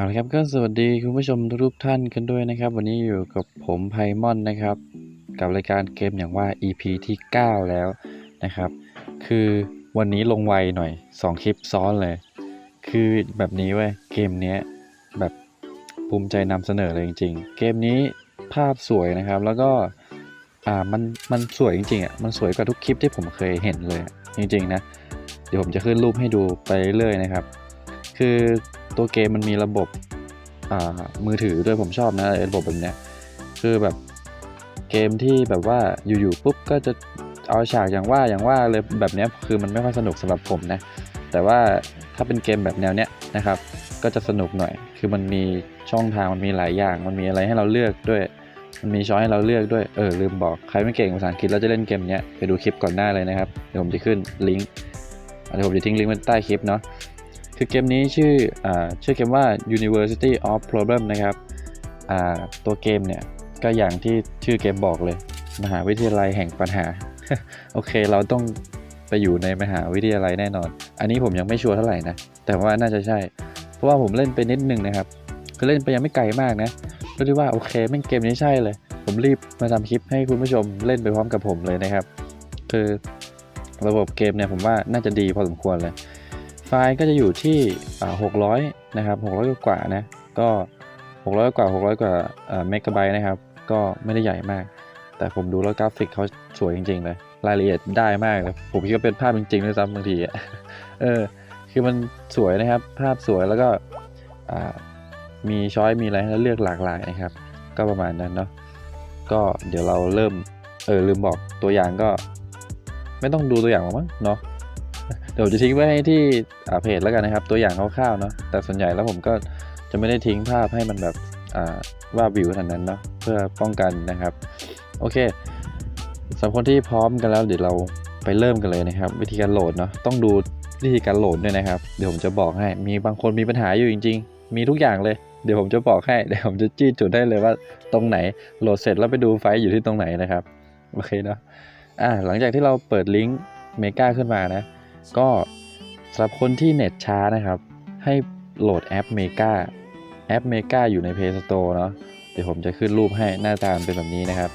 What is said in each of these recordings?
เอาละครับก็สวัสดีคุณผู้ชมทุกท่านกันด้วยนะครับ วันนี้อยู่กับผมไพมอนนะครับ กับรายการเกมอย่างว่า EP ที่ 9 แล้วนะครับ คือวันนี้ลงไวหน่อย 2 คลิปซ้อนเลย คือแบบนี้เว้ยเกมนี้แบบภูมิใจนำเสนอเลยจริง ๆ เกมนี้ภาพสวยนะครับ แล้วก็อ่ามันมันสวยจริงๆอะมันสวยกว่าทุกคลิปที่ผมเคยเห็นเลยจริงๆนะเดี๋ยวผมจะขึ้นรูปให้ดูไปเรื่อยๆนะครับ คือ ตัวเกมมันมีระบบมือถือด้วยผมชอบนะไอ้ระบบแบบเนี้ยคือแบบเกมที่แบบว่าอยู่ๆปุ๊บก็จะเอาฉากอย่างว่าอย่างว่าเลยแบบเนี้ยคือมันไม่ค่อยสนุกสำหรับผมนะ แต่ว่าถ้าเป็นเกมแบบแนวเนี้ยนะครับ ก็จะสนุกหน่อย คือมันมีช่องทางมันมีหลายอย่าง มันมีอะไรให้เราเลือกด้วย มันมีช้อยให้เราเลือกด้วยเออลืมบอกใครไม่เก่งภาษาอังกฤษแล้วจะเล่นเกมเนี้ยไปดูคลิปก่อนหน้าเลยนะครับเดี๋ยวผมจะขึ้นลิงก์เดี๋ยวผมจะทิ้งลิงก์ไว้ใต้คลิปเนาะ คือเกมนี้ชื่ออชื่อเกมว่า University of Problem นะครับตัวเกมเนี่ยก็อย่างที่ชื่อเกมบอกเลย มหาวิทยาลัยแห่งปัญหา โอเคเราต้องไปอยู่ในมหาวิทยาลัยแน่นอน อันนี้ผมยังไม่ชัวร์เท่าไหร่นะ แต่ว่าน่าจะใช่ เพราะว่าผมเล่นไปนิดนึงนะครับคือเล่นไปยังไม่ไกลมากนะก็ที่ว่าโอเคแม่งเกมนี้ใช่เลย ผมรีบมาทำคลิปให้คุณผู้ชมเล่นไปพร้อมกับผมเลยนะครับ คือระบบเกมเนี่ยผมว่าน่าจะดีพอสมควรเลย ไฟล์ก็จะอยู่ที่หกร้อยนะครับหกร้อยกว่านะก็หกร้อยกว่าหกร้อยกว่าเมกะไบต์นะครับ ก็ไม่ได้ใหญ่มาก แต่ผมดูแล้วกราฟิกเขาสวยจริงๆเลยรายละเอียดได้มากเลยผมคิดว่าเป็นภาพจริงๆด้วยซ้ำบางทีเออคือมันสวยนะครับ ภาพสวยแล้วก็มีช้อยมีอะไรให้เราเลือกหลากหลายนะครับ ก็ประมาณนั้นเนาะก็เดี๋ยวเราเริ่มเออลืมบอกตัวอย่างก็ ไม่ต้องดูตัวอย่างหรอกมั้งเนาะ ดี๋ยวจะทิ้งไว้ให้ที่อ่าเพจแล้วกันนะครับ ตัวอย่างคร่าวๆเนาะแต่ส่วนใหญ่แล้วผมก็จะไม่ได้ทิ้งภาพให้มันแบบว่าวิวขนาดนั้นเนาะเพื่อป้องกันนะครับ โอเคสำหรับคนที่พร้อมกันแล้วเดี๋ยวเราไปเริ่มกันเลยนะครับ วิธีการโหลดเนาะต้องดูวิธีการโหลดด้วยนะครับ เดี๋ยวผมจะบอกให้มีบางคนมีปัญหาอยู่จริง ๆ มีทุกอย่างเลยเดี๋ยวผมจะบอกให้เดี๋ยวผมจะจี้จุดได้เลยว่าตรงไหนโหลดเสร็จแล้วไปดูไฟล์อยู่ที่ตรงไหนนะครับโอเคเนาะอ่าหลังจากที่เราเปิดลิงก์เมกาขึ้นมานะ ก็สำหรับคนที่เน็ตช้านะครับ ให้โหลดแอป Mega แอป Mega อยู่ใน Play Store เนาะเดี๋ยวผมจะขึ้นรูปให้หน้าตามเป็นแบบนี้นะครับ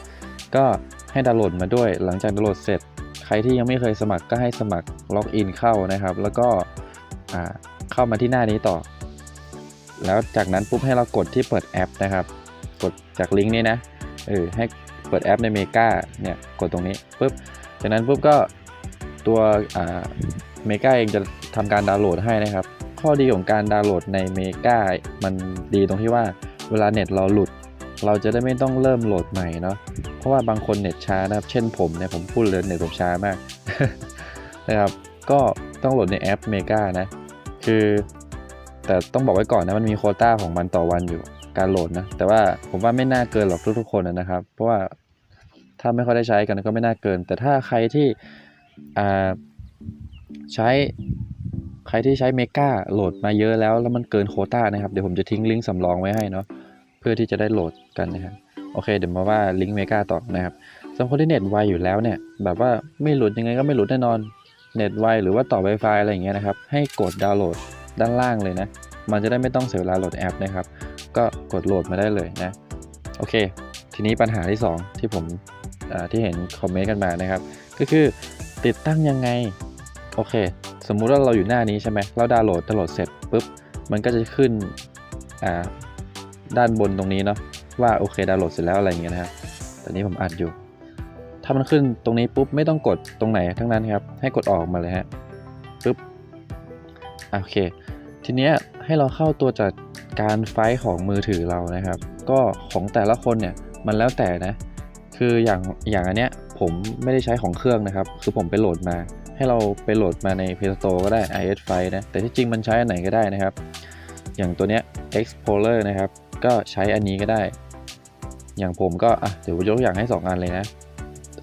ก็ให้ดาวน์โหลดมาด้วยหลังจากดาวน์โหลดเสร็จ ใครที่ยังไม่เคยสมัครก็ให้สมัครล็อกอินเข้านะครับ แล้วก็เข้ามาที่หน้านี้ต่อ แล้วจากนั้นปุ๊บให้เรากดที่เปิดแอปนะครับ กดจากลิงก์นี้นะเออให้เปิดแอปใน Mega เนี่ยกดตรงนี้ปุ๊บจากนั้นปุ๊บก็ ตัวอ่าเมกาเองจะทำการดาวน์โหลดให้นะครับ ข้อดีของการดาวน์โหลดในเมกามันดีตรงที่ว่าเวลาเน็ตเราหลุด เราจะได้ไม่ต้องเริ่มโหลดใหม่เนาะเพราะว่าบางคนเน็ตช้านะครับ เช่นผมเนี่ยผมพูดเลยเน็ตผมช้ามากนะครับ ก็ต้องโหลดในแอปเมกานะ คือ แต่ต้องบอกไว้ก่อนนะมันมีโคต้าของมันต่อวันอยู่การโหลดนะ แต่ว่าผมว่าไม่น่าเกินหรอกทุกๆคนนะครับ เพราะว่าถ้าไม่ค่อยได้ใช้กันก็ไม่น่าเกิน แต่ถ้าใครที่ ใช้ใครที่ใช้เมกาโหลดมาเยอะแล้ว แล้วมันเกินโคต้านะครับ เดี๋ยวผมจะทิ้งลิงก์สำรองไว้ให้เนาะเพื่อที่จะได้โหลดกันนะครับโอเคเดี๋ยวมาว่าลิงก์เมกาต่อนะครับสำหรับคนที่เน็ตไวอยู่แล้วเนี่ย แบบว่าไม่หลุดยังไงก็ไม่หลุดแน่นอนเน็ตไวหรือว่าต่อ Wi-Fi อะไรอย่างเงี้ยนะครับ ให้กดดาวน์โหลดด้านล่างเลยนะ มันจะได้ไม่ต้องเสียเวลาโหลดแอปนะครับ ก็กดโหลดมาได้เลยนะ โอเค ทีนี้ปัญหาที่ 2 ที่ผมที่เห็นคอมเมนต์กันมานะครับ ก็คือ ติดตั้งยังไง โอเค สมมุติว่าเราอยู่หน้านี้ใช่ไหมเราดาวน์โหลดดาวน์โหลดเสร็จปุ๊บ มันก็จะขึ้นอ่าด้านบนตรงนี้เนาะว่าโอเคดาวน์โหลดเสร็จแล้วอะไรอย่างเงี้ยนะครับตอนนี้ผมอัดอยู่ ถ้ามันขึ้นตรงนี้ปุ๊บไม่ต้องกดตรงไหนทั้งนั้นครับ ให้กดออกมาเลยฮะปุ๊บโอเค ทีเนี้ยให้เราเข้าตัวจัดการไฟล์ของมือถือเรานะครับ ก็ของแต่ละคนเนี่ยมันแล้วแต่นะ คืออย่างอย่างอันเนี้ย ผมไม่ได้ใช้ของเครื่องนะครับ คือผมไปโหลดมา ให้เราไปโหลดมาใน Play Store ก็ได้ iOS ไฟล์นะ แต่ที่จริงมันใช้อันไหนก็ได้นะครับ อย่างตัวเนี้ย Explorer นะครับ ก็ใช้อันนี้ก็ได้ อย่างผมก็อะเดี๋ยวยกตัวอย่างให้ 2 อันเลยนะ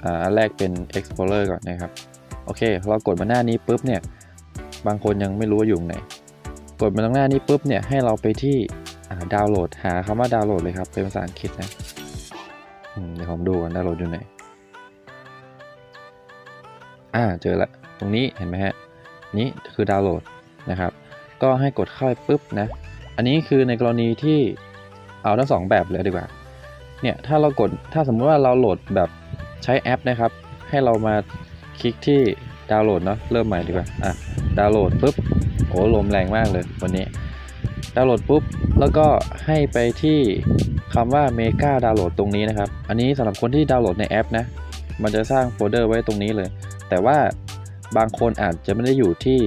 อ่า อันแรกเป็น Explorer ก่อนนะครับ โอเค เรากดมาหน้านี้ปุ๊บเนี่ย บางคนยังไม่รู้ว่าอยู่ไหน กดมาตรงหน้านี้ปุ๊บเนี่ย ให้เราไปที่อ่าดาวน์โหลด หาคำว่าดาวน์โหลดเลยครับ เป็นภาษาอังกฤษนะเดี๋ยวผมดูกันดาวน์โหลดอยู่ไหน อ่าเจอละตรงนี้เห็นไหมฮะนี่คือดาวน์โหลดนะครับ ก็ให้กดเข้าไปปุ๊บนะ อันนี้คือในกรณีที่เอาทั้งสองแบบเลยดีกว่าเนี่ยถ้าเรากดถ้าสมมติว่าเราโหลดแบบใช้แอปนะครับ ให้เรามาคลิกที่ดาวน์โหลดเนาะเริ่มใหม่ดีกว่าอะดาวน์โหลดปุ๊บโอ้ลมแรงมากเลยวันนี้ดาวน์โหลดปุ๊บแล้วก็ให้ไปที่คำว่า Mega ดาวน์โหลดตรงนี้นะครับ อันนี้สำหรับคนที่ดาวน์โหลดในแอปนะ มันจะสร้างโฟลเดอร์ไว้ตรงนี้เลย แต่ว่าบางคนอาจจะไม่ได้อยู่ที่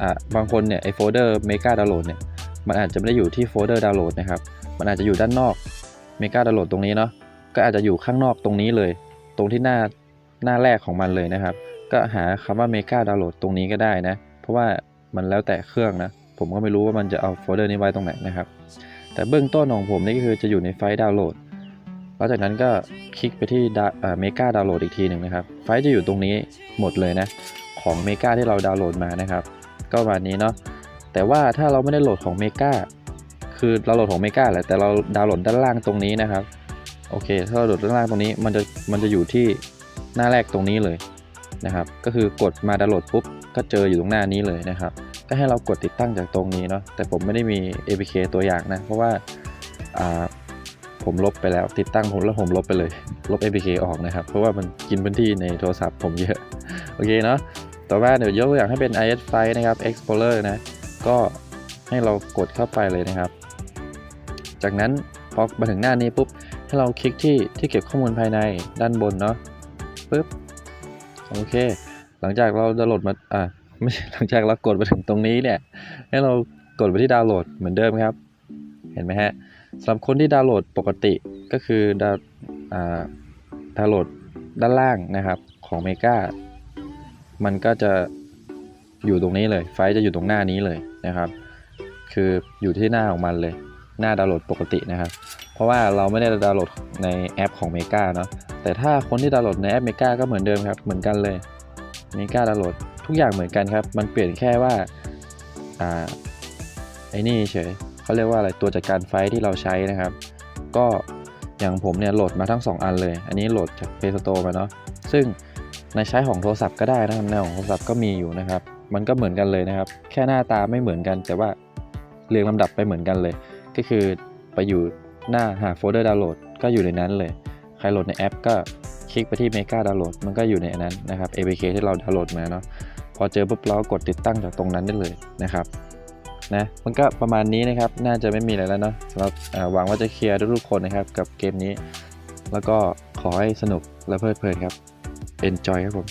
อ่าบางคนเนี่ยไอโฟลเดอร์ Mega ดาวน์โหลดเนี่ยมันอาจจะไม่ได้อยู่ที่โฟลเดอร์ดาวน์โหลดนะครับมันอาจจะอยู่ด้านนอก Mega ดาวน์โหลดตรงนี้เนาะก็อาจจะอยู่ข้างนอกตรงนี้เลย ตรงที่หน้าหน้าแรกของมันเลยนะครับ ก็หาคำว่า Mega ดาวน์โหลดตรงนี้ก็ได้นะ เพราะว่ามันแล้วแต่เครื่องนะ ผมก็ไม่รู้ว่ามันจะเอาโฟลเดอร์นี้ไว้ตรงไหนนะครับ แต่เบื้องต้นของผมนี่ก็คือจะอยู่ในไฟล์ดาวน์โหลด หลังจากนั้นก็คลิกไปที่เมกาดาวน์โหลดอีกทีหนึ่งนะครับ ไฟล์จะอยู่ตรงนี้หมดเลยนะ ของเมกาที่เราดาวน์โหลดมานะครับ ก็ประมาณนี้เนาะแต่ว่าถ้าเราไม่ได้โหลดของเมกาคือเราโหลดของเมกาแหละแต่เราดาวน์โหลดด้านล่างตรงนี้นะครับโอเค ถ้าเราโหลดด้านล่างตรงนี้มันจะมันจะอยู่ที่หน้าแรกตรงนี้เลยนะครับ ก็คือกดมาดาวน์โหลดปุ๊บก็เจออยู่ตรงหน้านี้เลยนะครับ ก็ให้เรากดติดตั้งจากตรงนี้เนาะแต่ผมไม่ได้มี APK ตัวอย่างนะ เพราะว่า ผมลบไปแล้ว ติดตั้งผมแล้วผมลบไปเลย ลบ APK ออกนะครับ เพราะว่ามันกินพื้นที่ในโทรศัพท์ผมเยอะ โอเคเนาะต่อมาเดี๋ยวยกตัวอย่างให้เป็น IS File นะครับ Explorer นะ ก็ให้เรากดเข้าไปเลยนะครับ จากนั้นพอมาถึงหน้านี้ปุ๊บ ให้เราคลิกที่ที่เก็บข้อมูลภายในด้านบนเนาะปุ๊บโอเค หลังจากเราดาวน์โหลดมาอ่าไม่หลังจากเรากดมาถึงตรงนี้เนี่ย ให้เรากดไปที่ดาวน์โหลดเหมือนเดิมครับ เห็นไหมฮะ สำหรับคนที่ดาวน์โหลดปกติก็คือดาวดาวน์โหลดด้านล่างนะครับของ Mega มันก็จะอยู่ตรงนี้เลย ไฟล์จะอยู่ตรงหน้านี้เลยนะครับ คืออยู่ที่หน้าของมันเลย หน้าดาวน์โหลดปกตินะครับ เพราะว่าเราไม่ได้ดาวน์โหลดในแอปของ Mega เนาะแต่ถ้าคนที่ดาวน์โหลดในแอป Mega ก็เหมือนเดิมครับ เหมือนกันเลย Mega ดาวน์โหลดทุกอย่างเหมือนกันครับ มันเปลี่ยนแค่ว่าอ่าไอ้นี่เฉย เขาเรียกว่าอะไรตัวจัดการไฟที่เราใช้นะครับ ก็อย่างผมเนี่ยโหลดมาทั้ง 2 อันเลย อันนี้โหลดจาก Play Store มาเนาะซึ่งในใช้ของโทรศัพท์ก็ได้นะครับในของโทรศัพท์ก็มีอยู่นะครับ มันก็เหมือนกันเลยนะครับ แค่หน้าตาไม่เหมือนกัน แต่ว่าเรียงลำดับไปเหมือนกันเลย ก็คือไปอยู่หน้าหาโฟลเดอร์ดาวน์โหลดก็อยู่ในนั้นเลย ใครโหลดในแอปก็คลิกไปที่ Mega Download มันก็อยู่ในนั้นนะครับ APK ที่เราดาวน์โหลดมาเนาะพอเจอปุ๊บเรากดติดตั้งจากตรงนั้นได้เลยนะครับ นะมันก็ประมาณนี้นะครับ น่าจะไม่มีอะไรแล้วเนาะสำหรับหวังว่าจะเคลียร์ทุกๆคนนะครับกับเกมนี้ แล้วก็ขอให้สนุกและเพลิดเพลินครับ Enjoy ครับผม